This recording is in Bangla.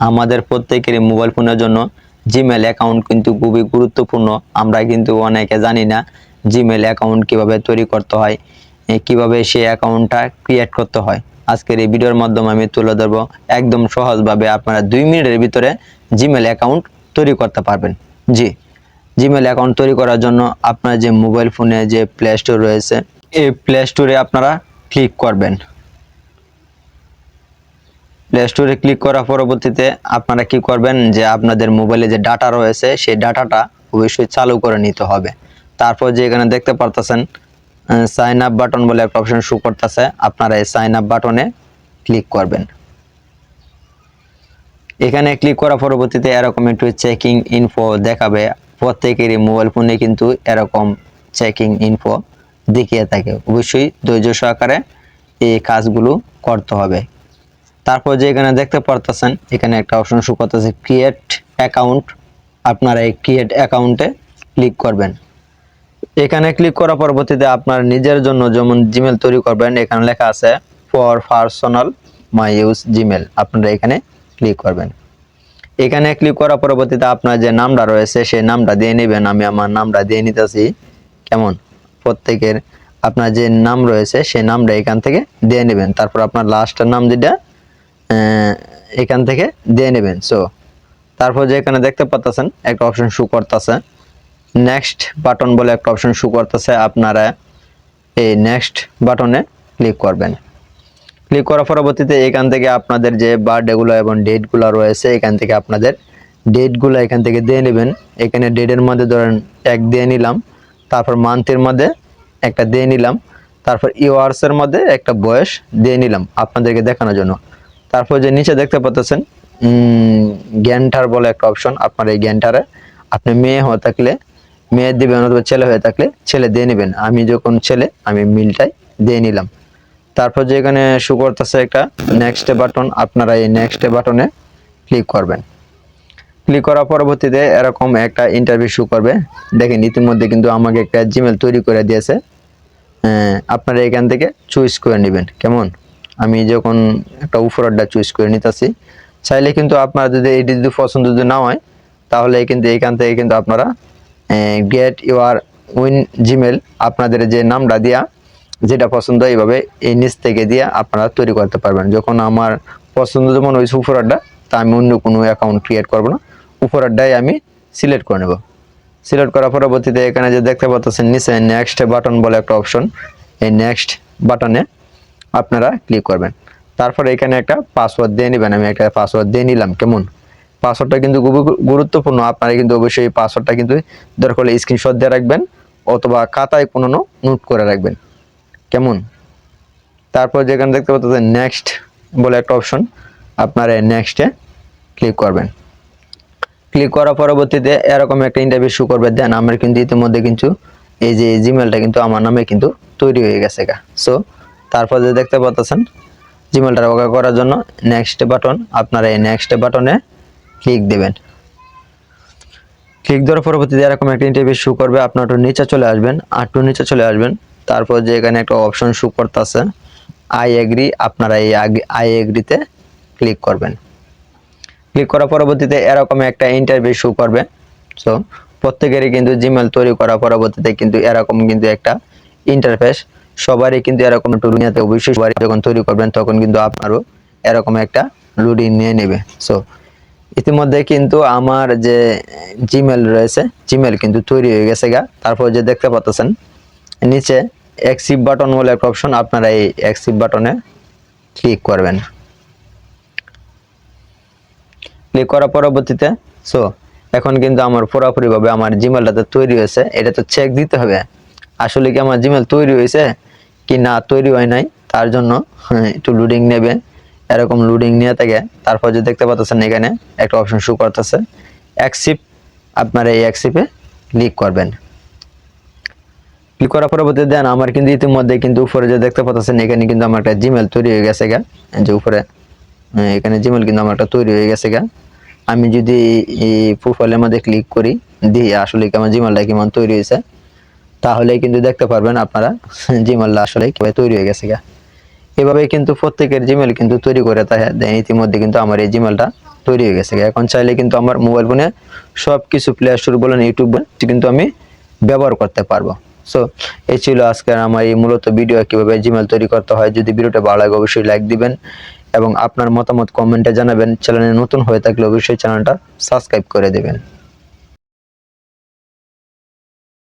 আমাদের প্রত্যেকেরই মোবাইল ফোনের জন্য জিমেল অ্যাকাউন্ট কিন্তু খুবই গুরুত্বপূর্ণ। আমরা কিন্তু অনেকে জানি না জিমেল অ্যাকাউন্ট কীভাবে তৈরি করতে হয় কীভাবে সেই অ্যাকাউন্টটা ক্রিয়েট করতে হয়। আজকের এই ভিডিওর মাধ্যমে আমি তুলে ধরবো একদম সহজভাবে আপনারা দুই মিনিটের ভিতরে জিমেল অ্যাকাউন্ট তৈরি করতে পারবেন। জি জিমেল অ্যাকাউন্ট তৈরি করার জন্য আপনার যে মোবাইল ফোনে যে প্লে স্টোর রয়েছে, এই প্লে স্টোরে আপনারা ক্লিক করবেন। প্লে স্টোরে ক্লিক করার পরবর্তীতে আপনারা কি করবেন যে আপনাদের মোবাইলে যে ডাটা রয়েছে, সেই ডাটাটা অবশ্যই চালু করে নিতে হবে। তারপর যে এখানে দেখতে পারতেছেন সাইন আপ বাটন বলে একটা অপশন শো করতেছে। আপনারা এই সাইন আপ বাটনে ক্লিক করবেন। এখানে ক্লিক করার পরবর্তীতে এরকম একটু চেকিং ইনফো দেখাবে। প্রত্যেকেরই মোবাইল ফোনে কিন্তু এরকম চেকিং ইনফো দেখিয়ে থাকে। অবশ্যই ধৈর্য সহকারে এই কাজগুলো করতে হবে। তারপর যে এখানে দেখতে পারতেছেন, এখানে একটা অপশন শো করতেছে ক্রিয়েট অ্যাকাউন্ট আপনারা এই ক্রিয়েট অ্যাকাউন্টে ক্লিক করবেন। এখানে ক্লিক করার পরবর্তীতে আপনার নিজের জন্য যেমন জিমেল তৈরি করবেন, এখানে লেখা আছে for personal my use Gmail আপনারা এখানে ক্লিক করবেন। এখানে ক্লিক করার পরবর্তীতে আপনার যে নামটা রয়েছে, সেই নামটা দিয়ে নেবেন। আমি আমার নামটা দিয়ে নিতেছি। কেমন? প্রত্যেকের আপনার যে নাম রয়েছে, সেই নামটা এখান থেকে দিয়ে নেবেন। তারপর আপনার লাস্টের নাম যেটা এখান থেকে দিয়ে নেবেন। সো তারপর যে এখানে দেখতে পাচ্ছেন একটা অপশন শু করতেছে। নেক্সট বাটন বলে একটা অপশন শু করতেছে আপনারা। এই নেক্সট বাটনে ক্লিক করবেন। ক্লিক করার পরবর্তীতে এখান থেকে আপনাদের যে বার্থডেগুলো এবং ডেটগুলো রয়েছে, এখান থেকে আপনাদের ডেটগুলো এখান থেকে দিয়ে নেবেন। এখানে ডেটের মধ্যে ধরেন এক দিয়ে নিলাম, তারপর মান্থের মধ্যে একটা দিয়ে নিলাম, তারপর ইয়ার্সের মধ্যে একটা বয়স দিয়ে নিলাম আপনাদেরকে দেখানোর জন্য। তারপর যে নিচে দেখতে পাচ্ছেন গ্যান্টার বলে একটা অপশন আপনার এই গ্যান্টারে। আপনি মেয়ে হয়ে থাকলে মেয়ে দিবেন অথবা ছেলে হয়ে থাকলে ছেলে দিয়ে নেবেন। আমি যখন ছেলে আমি মিলটাই দিয়ে নিলাম। তারপর যে এখানে শু করতেছে একটা নেক্সট বাটন আপনারা এই নেক্সট বাটনে ক্লিক করবেন। ক্লিক করার পরবর্তীতে এরকম একটা ইন্টারভিউ শু করবে। দেখেন ইতিমধ্যে কিন্তু আমাকে একটা জিমেল তৈরি করে দিয়েছে। আহ, আপনারা এখান থেকে চুজ করে নেবেন। কেমন? আমি যখন একটা উপরটা চুজ করে নিতেছি, চাইলে কিন্তু আপনারা যদি এটি যদি পছন্দ যদি না হয়, তাহলে কিন্তু এখান থেকে কিন্তু আপনারা গেট ইউর উইন জিমেল আপনাদের যে নামটা দিয়া, যেটা পছন্দ এইভাবে এই নিচ থেকে দিয়ে আপনারা তৈরি করতে পারবেন। যখন আমার পছন্দ যেমন ওই উপরটা তা আমি অন্য কোনো অ্যাকাউন্ট ক্রিয়েট করব না। উপরটাই আমি সিলেক্ট করে নেব। সিলেক্ট করার পরবর্তীতে এখানে যে দেখতে পাচ্ছেন, নিচে নেক্সট বাটন বলে একটা অপশন এই নেক্সট বাটনে আপনারা ক্লিক করবেন। তারপর এখানে একটা পাসওয়ার্ড দিয়ে নেবেন। আমি একটা পাসওয়ার্ড দিয়ে নিলাম, কেমন? পাসওয়ার্ডটা কিন্তু গুরুত্বপূর্ণ। আপনারা কিন্তু অবশ্যই পাসওয়ার্ডটা কিন্তু দরকার হলে স্ক্রিনশট দিয়ে রাখবেন অথবা খাতায় কোনো নোট করে রাখবেন। কেমন? তারপর যেখানে দেখতে পাচ্ছেন নেক্সট বলে একটা অপশন আপনারা নেক্সটে ক্লিক করবেন। ক্লিক করার পরবর্তীতে এরকম একটা ইন্টারভিউ শু করবে। দেন আমার কিন্তু ইতিমধ্যে কিন্তু এই যে জিমেলটা কিন্তু আমার নামে কিন্তু তৈরি হয়ে গেছে গা। সো তারপর যে দেখতে পাচ্ছেন জিমেলটা ওকে করার জন্য নেক্সট বাটন আপনারা এই নেক্সট বাটনে ক্লিক দেবেন। ক্লিক দেওয়ার পরবর্তীতে এরকম একটা ইন্টারভিউ শু করবে আপনার একটু নিচে চলে আসবেন আর একটু নিচে চলে আসবেন, তারপর যে এখানে একটা অপশন শু করতেছে আই এগ্রি আপনারা এই আই এগ্রিতে ক্লিক করবেন। ক্লিক করার পরবর্তীতে এরকম একটা ইন্টারভিউ শু করবে। সো প্রত্যেকেরই কিন্তু জিমেল তৈরি করার পরবর্তীতে কিন্তু এরকম কিন্তু একটা ইন্টারফেস সবারই কিন্তু এরকম একটু দুনিয়াতে অবশ্যই সবারই যখন তৈরি করবেন, তখন কিন্তু আপনারও এরকম একটা লুডিং নিয়ে নেবে। সো ইতিমধ্যে কিন্তু আমার যে জিমেল রয়েছে জিমেল কিন্তু তৈরি হয়ে গেছে গা। তারপর যে দেখতে পাচ্ছেন, নিচে এক্সিপ বাটন বলে একটা অপশন আপনারা এই এক্সিপ বাটনে ক্লিক করবেন। ক্লিক করার পরবর্তীতে সো এখন কিন্তু আমার পুরোপুরিভাবে আমার জিমেলটাতে তৈরি হয়েছে। এটা তো চেক দিতে হবে। আসলে কি আমার জিমেল তৈরি হয়েছে কি না তৈরি হয় নাই তার জন্য হ্যাঁ, একটু লোডিং নেবে। এরকম লোডিং নিয়ে থাকে। তারপর যে দেখতে পাচ্ছেন এখানে একটা অপশন শু করতেছে। অ্যাকসিপ আপনার এই অ্যাকসিপে ক্লিক করবেন। ক্লিক করার পরবর্তীতে দেন আমার কিন্তু ইতিমধ্যে কিন্তু উপরে যে দেখতে পাচ্ছেন এখানে কিন্তু আমার একটা জিমেল তৈরি হয়ে গেছে গা। যে উপরে এখানে জিমেল কিন্তু আমার একটা তৈরি হয়ে গেছে গা। আমি যদি এই প্রোফাইলের মধ্যে ক্লিক করি দিই আসলে কি আমার জিমেলটা কেমন তৈরি হয়েছে? তাহলে কিন্তু দেখতে পারবেন আপনারা জিমেলটা আসলে কীভাবে তৈরি হয়ে গেছে গা। এভাবে কিন্তু প্রত্যেকের জিমেল কিন্তু তৈরি করে দেয় ইতিমধ্যে কিন্তু আমার এই জিমেলটা তৈরি হয়ে গেছে এখন চাইলে কিন্তু আমার মোবাইল ফোনে সব কিছু প্লে স্টোর বলেন ইউটিউব বলেন কিন্তু আমি ব্যবহার করতে পারব। সো এই ছিল আজকের আমার এই মূলত ভিডিও কীভাবে জিমেল তৈরি করতে হয়। যদি ভিডিওটা ভালো লাগে অবশ্যই লাইক দিবেন এবং আপনার মতামত কমেন্টে জানাবেন। চ্যানেলে নতুন হয়ে থাকলে অবশ্যই চ্যানেলটা সাবস্ক্রাইব করে দেবেন।